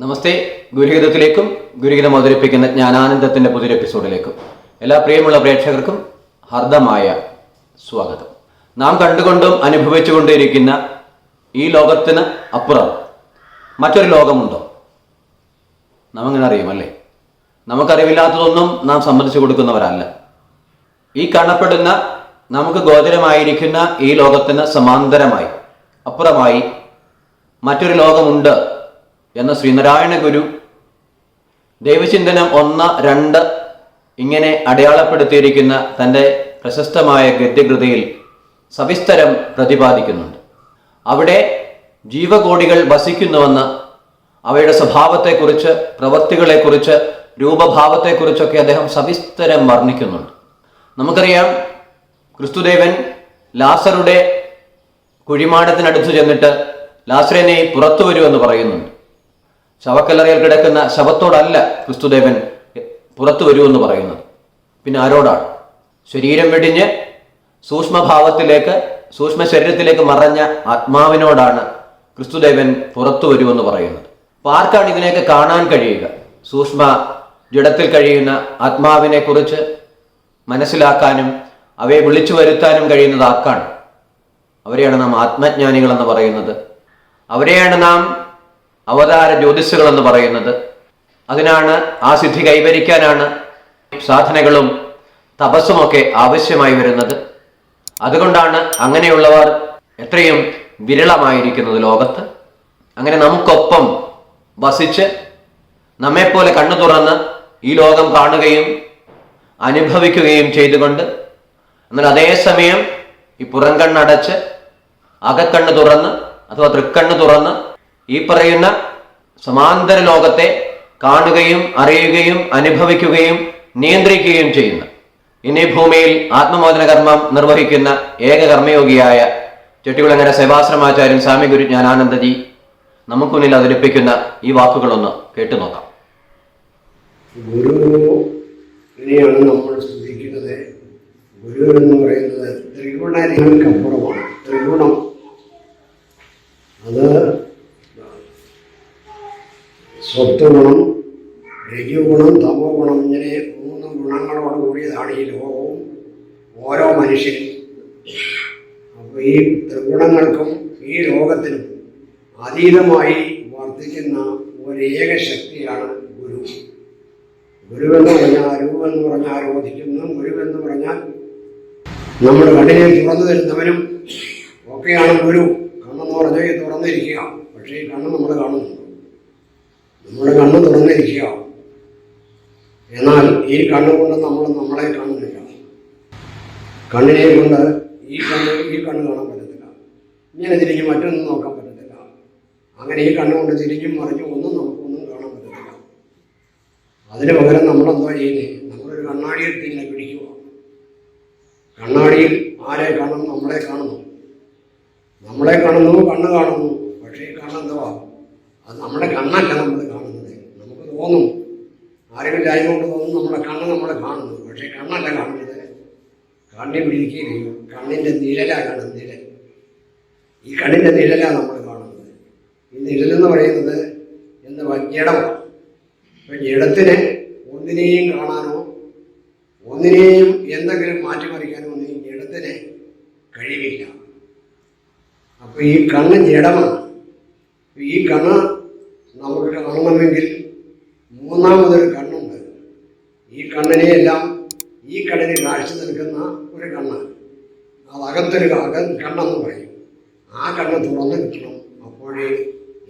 നമസ്തേ. ഗുരുഹിതത്തിലേക്കും ഗുരുഹിതം അവതരിപ്പിക്കുന്ന ജ്ഞാനാനന്ദത്തിന്റെ പുതിയൊരു എപ്പിസോഡിലേക്കും എല്ലാ പ്രിയമുള്ള പ്രേക്ഷകർക്കും ഹർദമായ സ്വാഗതം. നാം കണ്ടുകൊണ്ടും അനുഭവിച്ചുകൊണ്ടിരിക്കുന്ന ഈ ലോകത്തിന് അപ്പുറം മറ്റൊരു ലോകമുണ്ടോ? നമ്മങ്ങനെ അറിയുമല്ലേ നമുക്കറിവില്ലാത്തതൊന്നും നാം സമ്മതിച്ചു കൊടുക്കുന്നവരല്ല. ഈ കാണപ്പെടുന്ന നമുക്ക് ഗോചരമായിരിക്കുന്ന ഈ ലോകത്തിന് സമാന്തരമായി അപ്പുറമായി മറ്റൊരു ലോകമുണ്ട് എന്ന ശ്രീനാരായണ ഗുരു ദൈവചിന്തനം ഒന്ന് രണ്ട് ഇങ്ങനെ അടയാളപ്പെടുത്തിയിരിക്കുന്ന തന്റെ പ്രശസ്തമായ ഗദ്യകൃതിയിൽ സവിസ്തരം പ്രതിപാദിക്കുന്നുണ്ട്. അവിടെ ജീവകോടികൾ വസിക്കുന്നുവെന്ന് അവയുടെ സ്വഭാവത്തെക്കുറിച്ച് പ്രവൃത്തികളെക്കുറിച്ച് രൂപഭാവത്തെക്കുറിച്ചൊക്കെ അദ്ദേഹം സവിസ്തരം വർണിക്കുന്നുണ്ട്. നമുക്കറിയാം ക്രിസ്തുദേവൻ ലാസറുടെ കുഴിമാടത്തിനടുത്ത് ചെന്നിട്ട് ലാസറിനെ പുറത്തു വരുമെന്ന് പറയുന്നുണ്ട്. ശവക്കല്ലറയിൽ കിടക്കുന്ന ശവത്തോടല്ല ക്രിസ്തുദേവൻ പുറത്തു വരുമെന്ന് പറയുന്നത്. പിന്നെ ആരോടാണ്? ശരീരം വെടിഞ്ഞ് സൂക്ഷ്മഭാവത്തിലേക്ക് സൂക്ഷ്മ ശരീരത്തിലേക്ക് മറഞ്ഞ ആത്മാവിനോടാണ് ക്രിസ്തുദേവൻ പുറത്തു വരുമെന്ന് പറയുന്നത്. അപ്പൊ ആർക്കാണ് ഇതിനെയൊക്കെ കാണാൻ കഴിയുക? സൂക്ഷ്മ ജഡത്തിൽ കഴിയുന്ന ആത്മാവിനെ കുറിച്ച് മനസ്സിലാക്കാനും അവയെ വിളിച്ചു വരുത്താനും കഴിയുന്നത് ആർക്കാണ്? അവരെയാണ് നാം ആത്മജ്ഞാനികൾ എന്ന് പറയുന്നത്. അവരെയാണ് നാം അവതാര ജ്യോതിസ്സുകൾ എന്ന് പറയുന്നത്. അതിനാണ് ആ സിദ്ധി കൈവരിക്കാനാണ് സാധനകളും തപസ്സുമൊക്കെ ആവശ്യമായി വരുന്നത്. അതുകൊണ്ടാണ് അങ്ങനെയുള്ളവർ എത്രയും വിരളമായിരിക്കുന്നത് ലോകത്ത്. അങ്ങനെ നമുക്കൊപ്പം വസിച്ച് നമ്മെപ്പോലെ കണ്ണു തുറന്ന് ഈ ലോകം കാണുകയും അനുഭവിക്കുകയും ചെയ്തുകൊണ്ട് എന്നാൽ അതേസമയം ഈ പുറംകണ്ണടച്ച് അകക്കണ്ണ് തുറന്ന് അഥവാ തൃക്കണ്ണ് തുറന്ന് ഈ പറയുന്ന സമാന്തര ലോകത്തെ കാണുകയും അറിയുകയും അനുഭവിക്കുകയും നിയന്ത്രിക്കുകയും ചെയ്യുന്ന ഇനി ഭൂമിയിൽ ആത്മമോചന കർമ്മം നിർവഹിക്കുന്ന ഏക കർമ്മയോഗിയായ ചെട്ടികുളങ്ങര സേവാശ്രമാചാര്യൻ സ്വാമി ഗുരു ജ്ഞാനാനന്ദജി നമുക്ക് മുന്നിൽ അവതരിപ്പിക്കുന്ന ഈ വാക്കുകളൊന്ന് കേട്ടു നോക്കാം. ഇനിയാണ് നമ്മൾ സ്തുതിക്കുന്നത് ഗുരു എന്ന് പറയുന്നത് ത്രിഗുണങ്ങൾക്കപ്പുറമാണ് ത്രിഗുണം അത് സ്വത്വഗുണം രജുഗുണം തമോ ഗുണം ഇങ്ങനെ മൂന്ന് ഗുണങ്ങളോട് കൂടിയതാണ് ഈ ലോകവും ഓരോ മനുഷ്യനും അപ്പോൾ ഈ ത്രിഗുണങ്ങൾക്കും ഈ ലോകത്തിനും അതീതമായി വർദ്ധിക്കുന്ന ഒരേക ശക്തിയാണ് ഗുരു. ഗുരുവെന്ന് പറഞ്ഞാൽ രൂപെന്ന് പറഞ്ഞാൽ ആരോധിക്കുന്ന. ഗുരുവെന്ന് പറഞ്ഞാൽ നമ്മൾ കണ്ണിനെ തുറന്നു തരുന്നവനും ഒക്കെയാണ് ഗുരു. കണ്ണെന്ന് പറഞ്ഞാൽ തുറന്നിരിക്കുക. പക്ഷേ ഈ കണ്ണ് നമ്മൾ കാണുന്നുണ്ട് നമ്മുടെ കണ്ണ് തുറന്നിരിക്കുക. എന്നാൽ ഈ കണ്ണുകൊണ്ട് നമ്മൾ നമ്മളെ കാണുന്നില്ല. കണ്ണിനെ കൊണ്ട് ഈ കണ്ണ് ഈ കണ്ണ് കാണാൻ പറ്റത്തില്ല. ഇങ്ങനെ തിരിഞ്ഞ് മറ്റൊന്നും നോക്കാൻ പറ്റത്തില്ല. അങ്ങനെ ഈ കണ്ണുകൊണ്ട് തിരിഞ്ഞും മറിഞ്ഞും ഒന്നും നമുക്കൊന്നും കാണാൻ പറ്റത്തില്ല. അതിന് പകരം നമ്മളെന്താ ചെയ്യുന്നത് നമ്മളൊരു കണ്ണാടിയിൽ തന്നെ പിടിക്കുക. കണ്ണാടിയിൽ ആരെ കാണും നമ്മളെ കാണുന്നു. നമ്മളെ കാണുന്നു കണ്ണ് കാണുന്നു. പക്ഷേ ഈ കണ്ണെന്തുവാ അത് നമ്മുടെ കണ്ണല്ല നമ്മൾ കാണുന്നത് തോന്നും. ആരെങ്കിലും കൊണ്ട് തോന്നും നമ്മുടെ കണ്ണ് നമ്മളെ കാണുന്നു. പക്ഷേ കണ്ണല്ല കാണുന്നത്. കണ്ണിൽ വിളിക്കുകയില്ല കണ്ണിന്റെ നിഴലാണ് കാണുന്നത്. നിഴൽ. ഈ കണ്ണിന്റെ നിഴലാണ് നമ്മൾ കാണുന്നത്. ഈ നിഴലെന്ന് പറയുന്നത് എന്താ ജഡമാണ് അപ്പം ജഡത്തിന് ഒന്നിനെയും കാണാനോ ഒന്നിനെയും എന്തെങ്കിലും മാറ്റിമറിക്കാനോ ഒന്നും ഈ ജഡത്തിന് കഴിവില്ല. അപ്പോൾ ഈ കണ്ണ് ജഡമാണ്. ഈ കണ്ണ് നമുക്ക് കാണണമെങ്കിൽ മൂന്നാമതൊരു കണ്ണുണ്ട്. ഈ കണ്ണിനെ എല്ലാം ഈ കണ്ണിന് കാഴ്ച നിൽക്കുന്ന ഒരു കണ്ണ് അത് അകത്തൊരു അക കണ്ണെന്ന് പറയും. ആ കണ്ണ് തുറന്ന് കിട്ടണം അപ്പോഴേ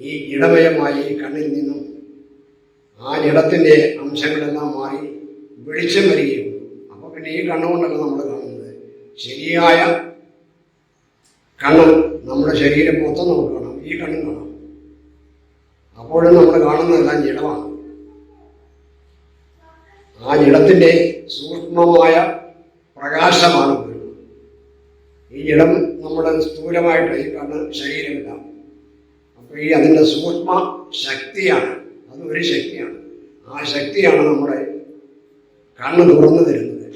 ഈ ഇടമയമായ ഈ കണ്ണിൽ നിന്നും ആ ജഡത്തിന്റെ അംശങ്ങളെല്ലാം മാറി വെളിച്ചം വരികയുള്ളൂ അപ്പോൾ പിന്നെ ഈ കണ്ണുകൊണ്ടല്ല നമ്മൾ കാണുന്നത്? ശരിയായ കണ്ണ് നമ്മുടെ ശരീരം മൊത്തം നമുക്ക് കാണാം. ഈ കണ്ണും കാണാം. അപ്പോഴും നമ്മൾ കാണുന്നതെല്ലാം ജഡമാണ് ആ ജഡത്തിന്റെ സൂക്ഷ്മമായ പ്രകാശമാണ് ഈ ജഡം നമ്മുടെ സ്ഥൂലമായിട്ട് ഈ കണ്ണ് ശരീരമില്ല. അപ്പോൾ ഈ അതിന്റെ സൂക്ഷ്മ ശക്തിയാണ്. അത് ഒരു ശക്തിയാണ്. ആ ശക്തിയാണ് നമ്മുടെ കണ്ണ് തുറന്നു തരുന്നത്.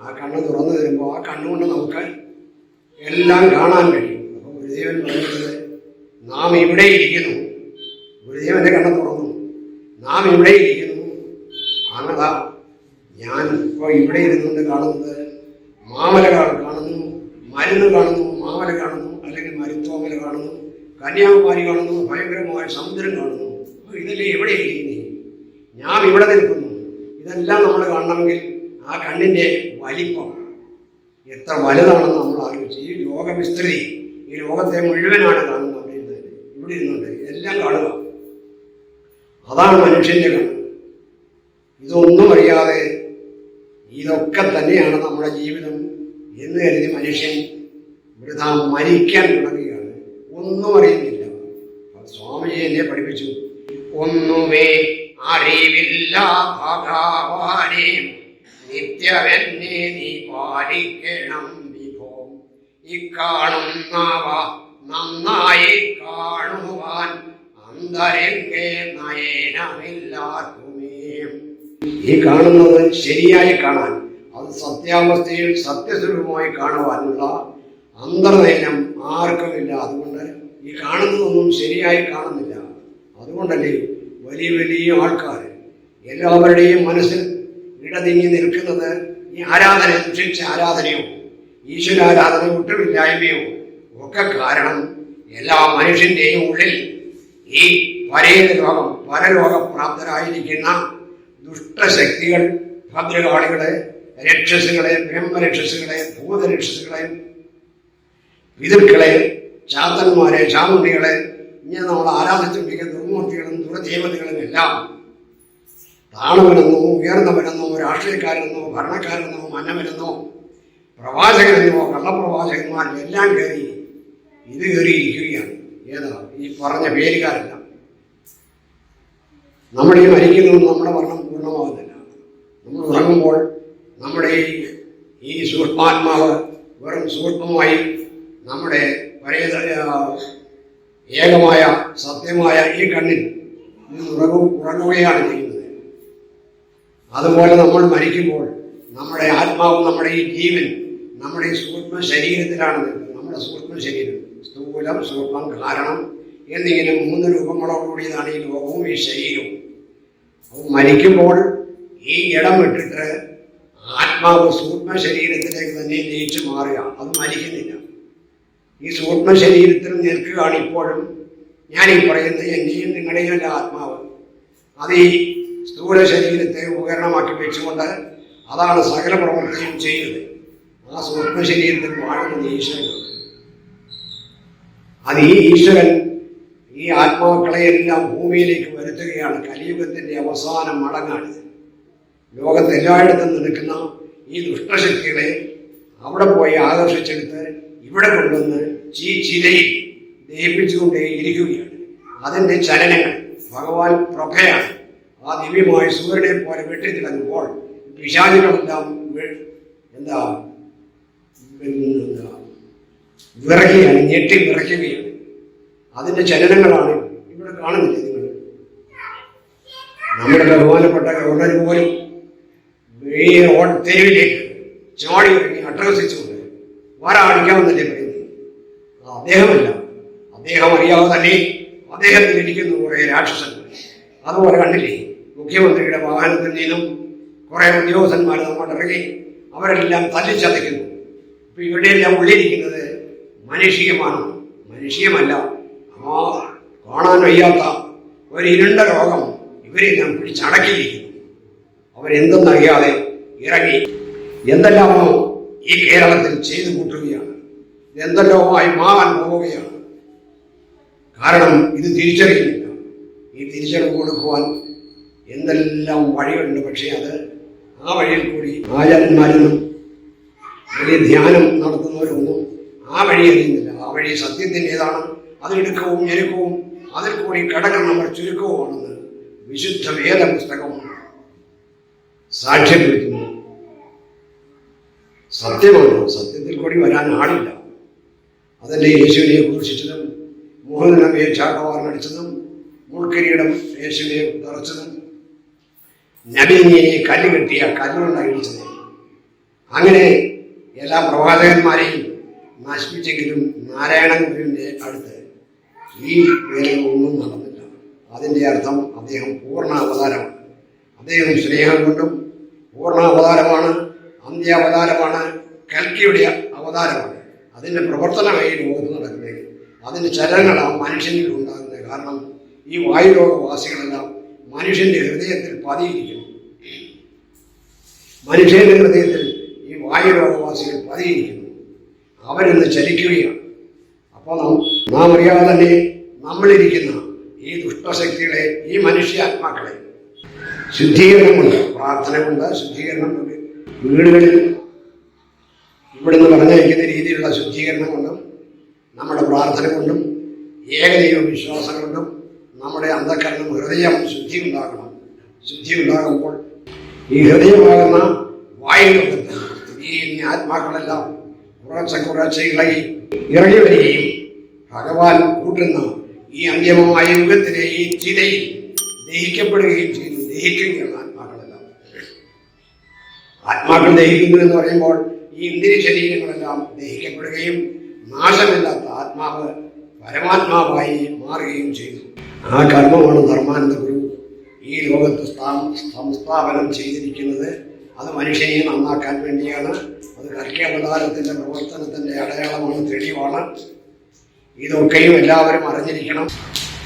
ആ കണ്ണ് തുറന്നു തരുമ്പോൾ ആ കണ്ണുകൊണ്ട് നമുക്ക് എല്ലാം കാണാൻ കഴിയും. അപ്പോൾ ഗുരുദേവൻ പറയുന്നത് നാം ഇവിടെ ഇരിക്കുന്നു. ഗുരുദേവന്റെ കണ്ണ് തുറന്നു. നാം ഇവിടെ ഇരിക്കുന്നു. അങ്ങതാ ഞാൻ ഇപ്പോൾ ഇവിടെ ഇരുന്നുകൊണ്ട് കാണുന്നത് മാമല കാണുന്നു മരുന്ന് കാണുന്നു മാമല കാണുന്നു അല്ലെങ്കിൽ മരുത്തോമല കാണുന്നു കന്യാകുമാരി കാണുന്നു ഭയങ്കരമായ സമുദ്രം കാണുന്നു. ഇതല്ലേ എവിടെ ഇരിക്കുന്നു? ഞാൻ ഇവിടെ നിൽക്കുന്നു. ഇതെല്ലാം നമ്മൾ കാണണമെങ്കിൽ ആ കണ്ണിന്റെ വലിപ്പം എത്ര വലുതാണെന്ന് നമ്മൾ ആലോചിച്ച്. ഈ ലോകവിസ്തൃതി ഈ ലോകത്തെ മുഴുവനാണ് കാണുന്നത് അവിടെ ഇരുന്നത് ഇവിടെ ഇരുന്നുണ്ട് എല്ലാം കാണുക. അതാണ് മനുഷ്യന്റെ കണ്ണ്. ഇതൊന്നും ഇതൊക്കെ തന്നെയാണ് നമ്മുടെ ജീവിതം എന്ന് കരുതി മനുഷ്യൻ വൃത മരിക്കാൻ തുടങ്ങുകയാണ്. ഒന്നും അറിയുന്നില്ല. സ്വാമിജി എന്നെ പഠിപ്പിച്ചു. ഒന്നുമേ അറിവില്ല ഭഗവാനെ നീ പാലിക്കണം വിഭോ. ഇക്കാണുന്നവ നന്നായി കാണുവാൻ അന്തരംഗേ നയനമില്ലാക്കുമേ ഈ കാണുന്നത് ശരിയായി കാണാൻ അത് സത്യാവസ്ഥയിൽ സത്യസ്വരൂപമായി കാണുവാനുള്ള അന്തർനയനം ആർക്കുമില്ല. അതുകൊണ്ട് ഈ കാണുന്നതൊന്നും ശരിയായി കാണുന്നില്ല. അതുകൊണ്ടല്ലേ വലിയ വലിയ ആൾക്കാർ എല്ലാവരുടെയും മനസ്സിൽ ഇടതിങ്ങി നിൽക്കുന്നത് ഈ ആരാധന ദുഷിച്ച ആരാധനയോ ഈശ്വരാരാധന ഒട്ടുമില്ലായ്മയോ ഒക്കെ കാരണം എല്ലാ മനുഷ്യന്റെയും ഉള്ളിൽ ഈ പരേത ലോകം പരലോകപ്രാപ്തരായിരിക്കുന്ന ദുഷ്ടശക്തികൾ ഭദ്രകാളികളെ രക്ഷസുകളെ ബ്രഹ്മരക്ഷസുകളെ ഭൂതരക്ഷസുകളെ പിതൃക്കളെ ചാത്തന്മാരെ ചാമുണ്ടികളെ ഇങ്ങനെ നമ്മൾ ആരാധിച്ചുകൊണ്ടിരിക്കുന്ന ദുർമൂർത്തികളും ദുർദേവതകളും എല്ലാം താണവനെന്നോ ഉയർന്നവനെന്നോ രാഷ്ട്രീയക്കാരെന്നോ ഭരണക്കാരെന്നോ മന്നവനെന്നോ പ്രവാചകനെന്നോ കള്ളപ്രവാചകന്മാർ എല്ലാം കയറി ഇത് കയറിയിരിക്കുകയാണ്. ഏതാ? ഈ പറഞ്ഞ പേരുകാരെല്ലാം നമ്മുടെ ഈ മരിക്കുന്നത് നമ്മുടെ പൂർണമാകുന്നില്ല നമ്മൾ ഉറങ്ങുമ്പോൾ നമ്മുടെ ഈ സൂക്ഷ്മാത്മാവ് വെറും സൂക്ഷ്മമായി നമ്മുടെ പഴയ ഏകമായ സത്യമായ ഈ കണ്ണിൽ ഉറങ്ങു ഉറങ്ങുകയാണ് ചെയ്യുന്നത്. അതുപോലെ നമ്മൾ മരിക്കുമ്പോൾ നമ്മുടെ ആത്മാവും നമ്മുടെ ഈ ജീവൻ നമ്മുടെ ഈ സൂക്ഷ്മ ശരീരത്തിലാണ് നിൽക്കുന്നത്. നമ്മുടെ സൂക്ഷ്മ ശരീരം സ്ഥൂലം സൂക്ഷ്മം കാരണം എന്നിങ്ങനെ മൂന്ന് രൂപങ്ങളോടുകൂടിയതാണ് ഈ ലോകവും ഈ ശരീരവും. മരിക്കുമ്പോൾ ഈ ഇടം വിട്ടിട്ട് ആത്മാവ് സൂക്ഷ്മ ശരീരത്തിലേക്ക് തന്നെ ലയിച്ചു മാറുക. അത് മരിക്കുന്നില്ല. ഈ സൂക്ഷ്മ ശരീരത്തിൽ നിൽക്കുകയാണ് ഇപ്പോഴും ഞാൻ ഈ പറയുന്ന എന്നെയും നിങ്ങളുടെയും എന്റെ ആത്മാവ്. അത് ഈ സ്ഥൂല ശരീരത്തെ ഉപകരണമാക്കി വെച്ചുകൊണ്ട് അതാണ് സകല പ്രവർത്തിയും ചെയ്യുന്നത്. ആ സൂക്ഷ്മ ശരീരത്തിൽ വാഴുന്ന ഈശ്വരനാണ് അത് ഈ ഈശ്വരൻ ഈ ആത്മാക്കളെയെല്ലാം ഭൂമിയിലേക്ക് വരുത്തുകയാണ്. കലിയുഗത്തിന്റെ അവസാനം മടങ്ങാണിത്. ലോകത്ത് എല്ലായിടത്തും നിൽക്കുന്ന ഈ ദുഷ്ടശക്തികളെ അവിടെ പോയി ആകർഷിച്ചെടുത്ത് ഇവിടെ കൊണ്ടുവന്ന് ചീ ചിലയിൽ ദഹിപ്പിച്ചുകൊണ്ടേ ഇരിക്കുകയാണ്. അതിന്റെ ചലനങ്ങൾ ഭഗവാൻ പ്രഭയാണ്. ആ ദിവ്യമായ സൂര്യനെ പോലെ വെട്ടി തിളങ്ങുമ്പോൾ പിശാചികളെല്ലാം എന്താ എന്താ വിറയ്ക്കുകയാണ് ഞെട്ടി വിറയ്ക്കുകയാണ്. അതിന്റെ ചലനങ്ങളാണ് ഇവിടെ കാണുന്നില്ല നിങ്ങൾ. നമ്മുടെ ബഹുമാനപ്പെട്ട ഗവർണർ പോലും ഈ തെരുവിലേക്ക് ചാടി ഇറങ്ങി അട്ടഹസിച്ചുകൊണ്ട് വര അടിക്കാമെന്നല്ലേ പറയുന്നത് അദ്ദേഹമല്ല അദ്ദേഹം അറിയാതെ തന്നെ അദ്ദേഹത്തിൽ ഇരിക്കുന്ന കുറെ രാക്ഷസന്മാർ അതുപോലെ കണ്ടില്ലേ മുഖ്യമന്ത്രിയുടെ വാഹനത്തിൽ നിന്നും കുറെ ഉദ്യോഗസ്ഥന്മാർ നമ്മളിറങ്ങി അവരെല്ലാം തല്ലിച്ചതയ്ക്കുന്നു. ഇപ്പൊ ഇവിടെയെല്ലാം ഉള്ളിരിക്കുന്നത് മനുഷ്യമാണ് മനുഷ്യമല്ല ആ കാണാൻ വയ്യാത്ത ഒരു ഇരുണ്ട രോഗം ഇവരെല്ലാം പിടിച്ചടക്കിയിരിക്കുന്നു. അവരെന്തെന്നറിയാതെ ഇറങ്ങി എന്തെല്ലാമോ ഈ കേരളത്തിൽ ചെയ്തു കൂട്ടുകയാണ്. എന്തെല്ലാമായി മാറാൻ പോവുകയാണ്. കാരണം ഇത് തിരിച്ചറിയുന്നില്ല. ഈ തിരിച്ചറിവ് കൊടുക്കുവാൻ എന്തെല്ലാം വഴികളുണ്ട്? പക്ഷേ അത് ആ വഴിയിൽ കൂടി ആചാര്യന്മാരൊന്നും വലിയ ധ്യാനം നടത്തുന്നവരൊന്നും ആ വഴി അറിയുന്നില്ല. ആ വഴി സത്യത്തിന്റെതാണ് അതിടുക്കവും ഞെരുക്കവും അതിൽ കൂടി കടകൾ നമ്മൾ ചുരുക്കവുമാണെന്ന് വിശുദ്ധ വേദ സാക്ഷ്യപ്പെടുത്തുന്നു സത്യമാണ് സത്യത്തിൽ കൂടി വരാൻ ആളില്ല. അതല്ലേ യേശുവിനെ കുറിച്ചതും മോഹനമയെ ചാട്ടവാറിനടിച്ചതും മുൾക്കിരീടം യേശുവിനെ തറച്ചതും. നബീനെ കല്ല് കെട്ടിയ കല്ലുകൊണ്ട് അഴിച്ചത് അങ്ങനെ എല്ലാ പ്രവാചകന്മാരെയും നശിപ്പിച്ചെങ്കിലും നാരായണൻ ഗുരുവിന്റെ അടുത്ത് ഈ വേലകളൊന്നും നടന്നില്ല. അതിന്റെ അർത്ഥം അദ്ദേഹം പൂർണ അവതാരമാണ്. അദ്ദേഹം സ്നേഹം കൊണ്ടും പൂർണ അവതാരമാണ് അന്ത്യാവതാരമാണ് കൽക്കിയുടെ അവതാരമാണ്. അതിന്റെ പ്രവർത്തനമായി ലോകത്ത് നടക്കുന്നത് അതിന്റെ ചലനങ്ങൾ ആ മനുഷ്യനിൽ ഉണ്ടാകുന്നത് കാരണം ഈ വായുലോകവാസികളെല്ലാം മനുഷ്യന്റെ ഹൃദയത്തിൽ പതിയിരിക്കുന്നു. മനുഷ്യന്റെ ഹൃദയത്തിൽ ഈ വായുലോകവാസികൾ പതിയിരിക്കുന്നു. അവരിന്ന് ചലിക്കുകയാണ്. അപ്പോൾ നാം അറിയാതെ തന്നെ നമ്മളിരിക്കുന്ന ഈ ദുഷ്ടശക്തികളെ ഈ മനുഷ്യാത്മാക്കളെ ശുദ്ധീകരണം പ്രാർത്ഥനയുണ്ട് പ്രാർത്ഥന കൊണ്ട് ശുദ്ധീകരണം കൊണ്ട് വീടുകളിൽ ഇവിടുന്ന് പറഞ്ഞയക്കുന്ന രീതിയിലുള്ള ശുദ്ധീകരണം കൊണ്ടും നമ്മുടെ പ്രാർത്ഥന കൊണ്ടും ഏകദൈവ വിശ്വാസം കൊണ്ടും നമ്മുടെ അന്ധക്കരണം ഹൃദയം ശുദ്ധി ഉണ്ടാകണം ശുദ്ധി ഉണ്ടാകുമ്പോൾ ഈ ഹൃദയമാകുന്ന വായുലോകത്ത് ഈ ആത്മാക്കളെല്ലാം കുറച്ച് കുറച്ച് ഇളകി ഇറങ്ങി വരികയും ഭഗവാൻ കൂട്ടുന്ന ഈ അന്തിമമായ യുഗത്തിലെ ഈ ചിതയിൽ ദഹിക്കപ്പെടുകയും ചെയ്തു. ദഹിക്കുകയാണ് ആത്മാക്കളെല്ലാം. ആത്മാക്കൾ ദഹിക്കുന്നു എന്ന് പറയുമ്പോൾ ഈ ഇന്ദ്രിയ ശരീരങ്ങളെല്ലാം ദഹിക്കപ്പെടുകയും നാശമില്ലാത്ത ആത്മാവ് പരമാത്മാവായി മാറുകയും ചെയ്തു ആ കർമ്മമാണ് ധർമാനന്ദ ഗുരു ഈ ലോകത്ത് സ്ഥാ- സംസ്ഥാപനം ചെയ്തിരിക്കുന്നത്. അത് മനുഷ്യനെ നന്നാക്കാൻ വേണ്ടിയാണ്. അത് കർക്കിയാവതാരത്തിന്റെ പ്രവർത്തനത്തിന്റെ അടയാളമാണ് തെളിവാണ്. ഇതൊക്കെയും എല്ലാവരും അറിഞ്ഞിരിക്കണം.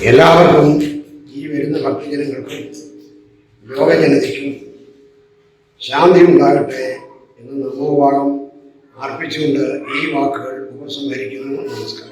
എല്ലാവർക്കും ഈ വരുന്ന ഭക്തജനങ്ങൾക്കും ലോകജനതയ്ക്കും ശാന്തി ഉണ്ടാകട്ടെ എന്ന് നമോഭാഗം അർപ്പിച്ചുകൊണ്ട് ഈ വാക്കുകൾ ഉപസംഹരിക്കുന്നു. നമസ്കാരം.